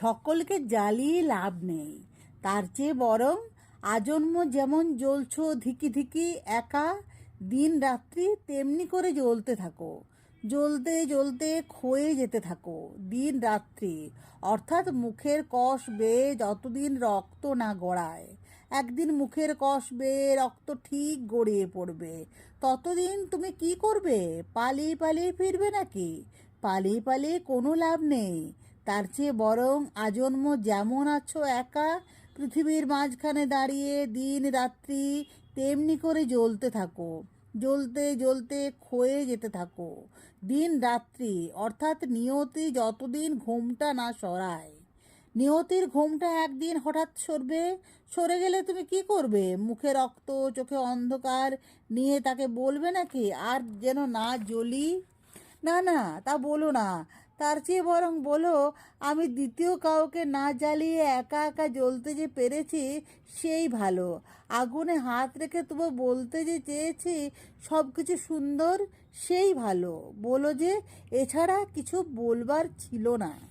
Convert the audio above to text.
সকলকে জ্বালিয়ে লাভ নেই। তার চেয়ে বরং আজন্ম যেমন জ্বলছ ধিকি ধিকি একা, দিন রাত্রি তেমনি করে জ্বলতে থাকো। জ্বলতে জ্বলতে ক্ষয়ে যেতে থাকো দিন রাত্রি। অর্থাৎ মুখের কষ বেয়ে যতদিন রক্ত না গড়ায়। একদিন মুখের কষ বেয়ে রক্ত ঠিক গড়িয়ে পড়বে। ততদিন তুমি কি করবে? পালিয়ে পালিয়ে ফিরবে নাকি? পালিয়ে পালিয়ে কোনো লাভ নেই। তার চেয়ে বরং আজন্ম যেমন আছো একা, পৃথিবীর মাঝখানে দাঁড়িয়ে দিন রাত্রি তেমনি করে জ্বলতে থাকো, জ্বলতে জ্বলতে ক্ষয়ে যেতে থাকো। দিন রাত্রি, অর্থাৎ নিয়তি যতদিন ঘুমটা না সরায়। নিয়তির ঘুমটা একদিন হঠাৎ সরবে, সরে গেলে তুমি কি করবে? মুখে রক্ত, চোখে অন্ধকার, নিয়ে তাকে বলবে নাকি, আর যেন না জ্বলি? না না, তা বলো না। তার চেয়ে বরং বলো, আমি দ্বিতীয় কাউকে না জ্বালিয়ে একা একা জ্বলতে যে পেরেছি, সেই ভালো। আগুনে হাত রেখে তবু বলতে যে চেয়েছি সব কিছু সুন্দর, সেই ভালো। বলো যে, এছাড়া কিছু বলবার ছিল না।